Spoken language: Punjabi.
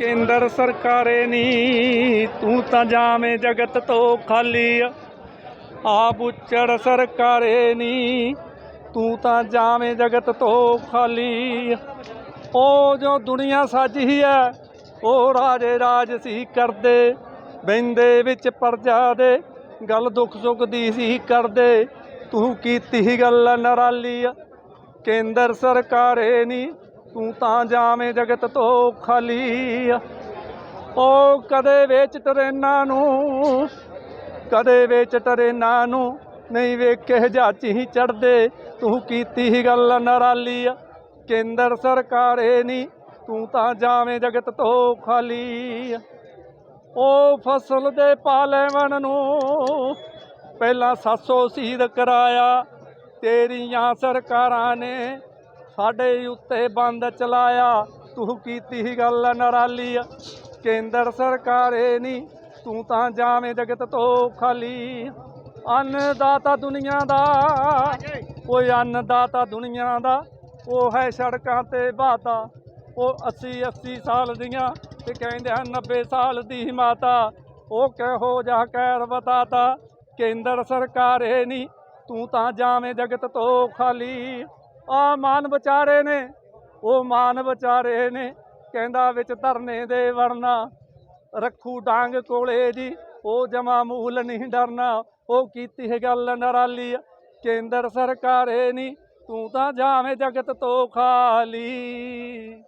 ਕੇਂਦਰ ਸਰਕਾਰੇ ਨੀ, ਤੂੰ ਤਾਂ ਜਾਵੇਂ ਜਗਤ ਤੋਂ ਖਾਲੀ ਆ। ਆਪ ਉੱਚੜ ਸਰਕਾਰੇ ਨੀ, ਤੂੰ ਤਾਂ ਜਾਵੇਂ ਜਗਤ ਤੋਂ ਖਾਲੀ ਆ। ਉਹ ਜੋ ਦੁਨੀਆ ਸਾਜੀ ਹੈ ਉਹ ਰਾਜੇ ਰਾਜ ਸੀ ਕਰਦੇ। ਬੈੰਦੇ ਵਿੱਚ ਪਰਜਾ ਦੇ, ਗੱਲ ਦੁੱਖ ਸੁੱਖ ਦੀ ਸੀ ਕਰਦੇ। ਤੂੰ ਕੀਤੀ ਗੱਲ ਨਰਾਲੀ ਆ। ਕੇਂਦਰ ਸਰਕਾਰੇ ਨੀ ਤੂੰ ਤਾਂ ਜਾਵੇਂ ਜਗਤ ਤੋਂ ਖਾਲੀ ਆ। ਉਹ ਕਦੇ ਵੇਚ ਟਰੇਨਾਂ ਨੂੰ, ਕਦੇ ਵੇਚ ਟਰੇਨਾਂ ਨੂੰ ਨਹੀਂ ਵੇਖੇ ਜਾਚੀ ਚੜਦੇ। ਤੂੰ ਕੀਤੀ ਹੀ ਗੱਲ ਨਰਾਲੀ ਆ। ਕੇਂਦਰ ਸਰਕਾਰੇ ਨੀ ਤੂੰ ਤਾਂ ਜਾਵੇਂ ਜਗਤ ਤੋਂ ਖਾਲੀ ਆ। ਉਹ ਫਸਲ ਦੇ ਪਾਲੇਵਣ ਨੂੰ ਪਹਿਲਾਂ 700 ਸੀਦ ਕਰਾਇਆ। ਤੇਰੀਆਂ ਸਰਕਾਰਾਂ ਨੇ ਸਾਡੇ ਉੱਤੇ ਬੰਦ ਚਲਾਇਆ। ਤੂੰ ਕੀਤੀ ਗੱਲ ਨਰਾਲੀ ਆ। ਕੇਂਦਰ ਸਰਕਾਰੇ ਨੀ, ਤੂੰ ਤਾਂ ਜਾਵੇਂ ਜਗਤ ਤੋਂ ਖਾਲੀ। ਅੰਨਦਾਤਾ ਦੁਨੀਆ ਦਾ ਕੋਈ ਅੰਨਦਾਤਾ ਦੁਨੀਆ ਦਾ, ਉਹ ਹੈ ਸੜਕਾਂ ਤੇ ਬਾਤਾ। ਉਹ 80 80 ਸਾਲ ਦੀਆਂ ਤੇ ਕਹਿੰਦੇ ਹਨ 90 ਸਾਲ ਦੀ ਮਾਤਾ। ਉਹ ਕਹੋ ਜਾ ਕਹਿਰ ਬਤਾਤਾ। ਕੇਂਦਰ ਸਰਕਾਰੇ ਨੀ, ਤੂੰ ਤਾਂ ਜਾਵੇਂ ਜਗਤ ਤੋਂ ਖਾਲੀ। ਆ ਮਾਨ ਵਿਚਾਰੇ ਨੇ, ਉਹ ਮਾਨ ਵਿਚਾਰੇ ਨੇ, ਕਹਿੰਦਾ ਵਿੱਚ ਧਰਨੇ ਦੇ ਵਰਨਾ ਰੱਖੂ ਡਾਂਗ ਕੋਲੇ ਜੀ, ਉਹ ਜਮਾ ਮੂਲ ਨਹੀਂ ਡਰਨਾ, ਉਹ ਕੀਤੀ ਹੈ ਗੱਲ ਨਰਾਲੀ, ਕੇਂਦਰ ਸਰਕਾਰੇ ਨੀ, ਤੂੰ ਤਾਂ ਜਾਵੇਂ ਜਗਤ ਤੋਂ ਖਾਲੀ।